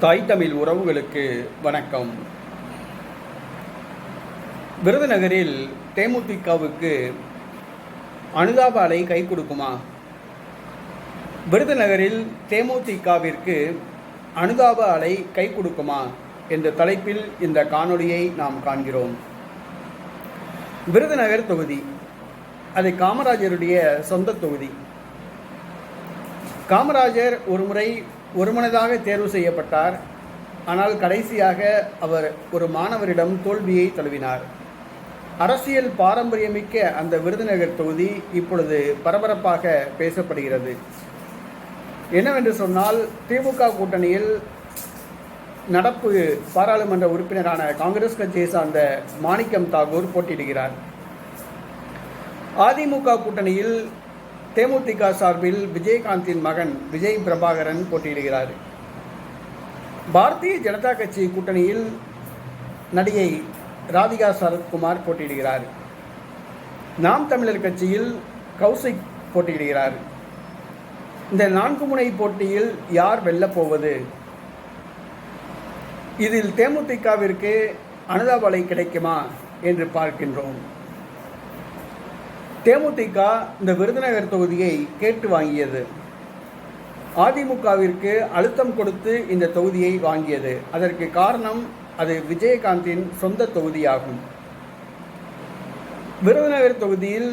தாய் தமிழ் உறவுகளுக்கு வணக்கம். விருதுநகரில் தேமுதிகவுக்கு அனுதாப அலை கை கொடுக்குமா? விருதுநகரில் தேமுதிகவிற்கு அனுதாப அலை கை கொடுக்குமா? என்ற தலைப்பில் இந்த காணொளியை நாம் காண்கிறோம். விருதுநகர் தொகுதி. அது காமராஜருடைய சொந்த தொகுதி. காமராஜர் ஒருமுறை ஒருமனதாக தேர்வு செய்யப்பட்டார். ஆனால் கடைசியாக அவர் ஒரு மாணவரிடம் தோல்வியை தழுவினார். அரசியல் பாரம்பரியமிக்க அந்த விருதுநகர் தொகுதி இப்பொழுது பரபரப்பாக பேசப்படுகிறது. என்னவென்று சொன்னால் திமுக கூட்டணியில் நடப்பு பாராளுமன்ற உறுப்பினரான காங்கிரஸ் கட்சியை சார்ந்த மாணிக்கம் தாகூர் போட்டியிடுகிறார். அதிமுக கூட்டணியில் தேமுதிக சார்பில் விஜயகாந்தின் மகன் விஜய் பிரபாகரன் போட்டியிடுகிறார். பாரதிய ஜனதா கட்சி கூட்டணியில் நடிகை ராதிகா சரத்குமார் போட்டியிடுகிறார். நாம் தமிழர் கட்சியில் கௌசிக் போட்டியிடுகிறார். இந்த நான்கு முனை போட்டியில் யார் வெல்லப்போவது இதில் தேமுதிகவிற்கு அனுதாபலை கிடைக்குமா? என்று பார்க்கின்றோம். தேமுதிக இந்த விருதுநகர் தொகுதியை கேட்டு வாங்கியது. அதிமுகவிற்கு அழுத்தம் கொடுத்து இந்த தொகுதியை வாங்கியது. அதற்கு காரணம் அது விஜயகாந்தின் சொந்த தொகுதியாகும். விருதுநகர் தொகுதியில்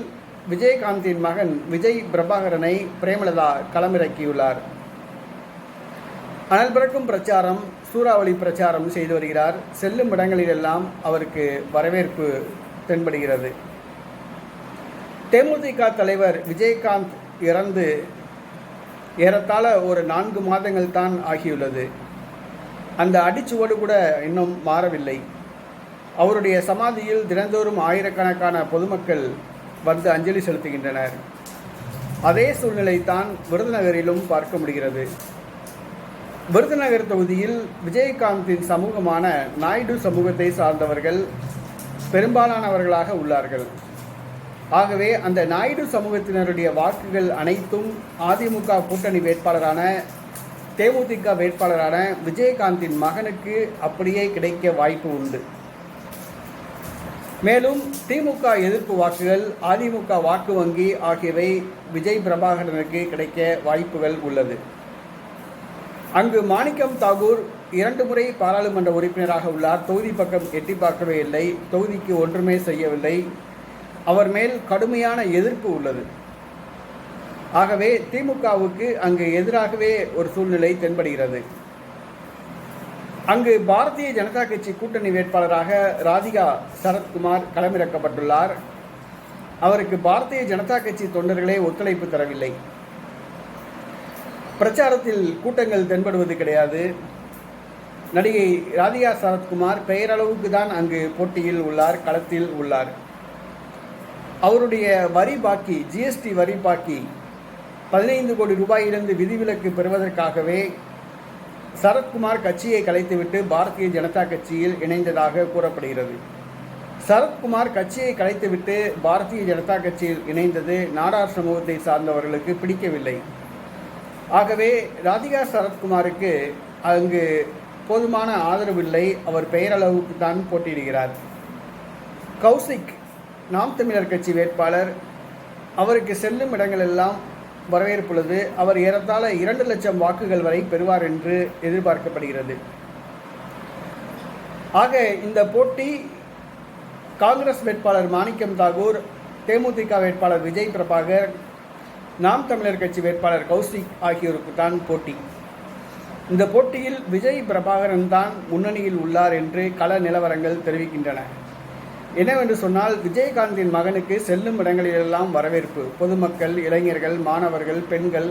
விஜயகாந்தின் மகன் விஜய் பிரபாகரனை பிரேமலதா களமிறக்கியுள்ளார். அனல் பிறக்கும் பிரச்சாரம் சூறாவளி பிரச்சாரம் செய்து வருகிறார். செல்லும் இடங்களிலெல்லாம் அவருக்கு வரவேற்பு தென்படுகிறது. தேமுதிக தலைவர் விஜயகாந்த் இறந்து ஏறத்தாழ ஒரு நான்கு மாதங்கள் தான் ஆகியுள்ளது. அந்த அடிச்சுவடு கூட இன்னும் மாறவில்லை. அவருடைய சமாதியில் தினந்தோறும் ஆயிரக்கணக்கான பொதுமக்கள் வந்து அஞ்சலி செலுத்துகின்றனர். அதே சூழ்நிலை தான் விருதுநகரிலும் பார்க்க முடிகிறது. விருதுநகர் தொகுதியில் விஜயகாந்தின் சமூகமான நாயுடு சமூகத்தை சார்ந்தவர்கள் பெரும்பாலானவர்களாக உள்ளார்கள். ஆகவே அந்த நாயுடு சமூகத்தினருடைய வாக்குகள் அனைத்தும் அதிமுக கூட்டணி வேட்பாளரான தேமுதிக வேட்பாளரான விஜயகாந்தின் மகனுக்கு அப்படியே கிடைக்க வாய்ப்பு உண்டு. மேலும் திமுக எதிர்ப்பு வாக்குகள் அதிமுக வாக்கு வங்கி ஆகியவை விஜய் பிரபாகரனுக்கு கிடைக்க வாய்ப்புகள் உள்ளது. அங்கு மாணிக்கம் தாகூர் இரண்டு முறை பாராளுமன்ற உறுப்பினராக உள்ளார். தொகுதி பக்கம் எட்டி பார்க்கவே இல்லை. தொகுதிக்கு ஒன்றுமே செய்யவில்லை. அவர் மேல் கடுமையான எதிர்ப்பு உள்ளது. ஆகவே திமுகவுக்கு அங்கு எதிராகவே ஒரு சூழ்நிலை தென்படுகிறது. அங்கு பாரதிய ஜனதா கட்சி கூட்டணி வேட்பாளராக ராதிகா சரத்குமார் களமிறக்கப்பட்டுள்ளார். அவருக்கு பாரதிய ஜனதா கட்சி தொண்டர்களே ஒத்துழைப்பு தரவில்லை. பிரச்சாரத்தில் கூட்டங்கள் தென்படுவது கிடையாது. நடிகை ராதிகா சரத்குமார் பெயரளவுக்கு தான் அங்கு போட்டியில் உள்ளார் களத்தில் உள்ளார். அவருடைய வரி பாக்கி ஜிஎஸ்டி வரி பாக்கி பதினைந்து கோடி ரூபாயிலிருந்து விதிவிலக்கு பெறுவதற்காகவே சரத்குமார் கட்சியை கலைத்துவிட்டு பாரதிய ஜனதா கட்சியில் இணைந்ததாக கூறப்படுகிறது. சரத்குமார் கட்சியை கலைத்துவிட்டு பாரதிய ஜனதா கட்சியில் இணைந்தது நாடார் சமூகத்தை சார்ந்தவர்களுக்கு பிடிக்கவில்லை. ஆகவே ராதிகா சரத்குமாருக்கு அங்கு போதுமான ஆதரவில்லை. அவர் பெயரளவுக்கு தான் போட்டியிடுகிறார். கௌசிக் நாம் தமிழர் கட்சி வேட்பாளர் அவருக்கு செல்லும் இடங்களெல்லாம் வரவேற்புள்ளது அவர் ஏறத்தாழ இரண்டு லட்சம் வாக்குகள் வரை பெறுவார் என்று எதிர்பார்க்கப்படுகிறது. ஆக இந்த போட்டி காங்கிரஸ் வேட்பாளர் மாணிக்கம் தாகூர் தேமுதிக வேட்பாளர் விஜய் பிரபாகர் நாம் தமிழர் கட்சி வேட்பாளர் கௌசிக் ஆகியோருக்கு தான் போட்டி. இந்த போட்டியில் விஜய் பிரபாகரன் தான் முன்னணியில் உள்ளார் என்று கள நிலவரங்கள் தெரிவிக்கின்றன. என்னவென்று சொன்னால் விஜயகாந்தின் மகனுக்கு செல்லும் இடங்களிலெல்லாம் வரவேற்பு. பொதுமக்கள் இளைஞர்கள் மாணவர்கள் பெண்கள்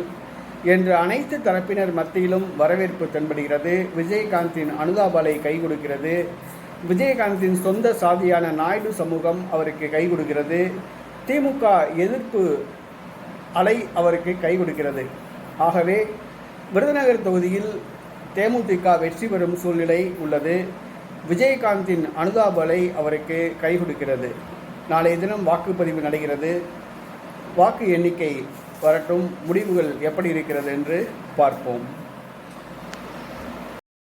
என்று அனைத்து தரப்பினர் மத்தியிலும் வரவேற்பு தென்படுகிறது. விஜயகாந்தின் அனுதாபாலை கை கொடுக்கிறது விஜயகாந்தின் சொந்த சாதியான நாயுடு சமூகம் அவருக்கு கை கொடுக்கிறது திமுக எதிர்ப்பு அலை அவருக்கு கை கொடுக்கிறது ஆகவே விருதுநகர் தொகுதியில் தேமுதிக வெற்றி பெறும் சூழ்நிலை உள்ளது. விஜயகாந்தின் அனுதாபலை அவருக்கு கை கொடுக்கிறது நாளைய தினம் வாக்குப்பதிவு நடக்கிறது வாக்கு எண்ணிக்கை வரட்டும். முடிவுகள் எப்படி இருக்கிறது என்று பார்ப்போம்.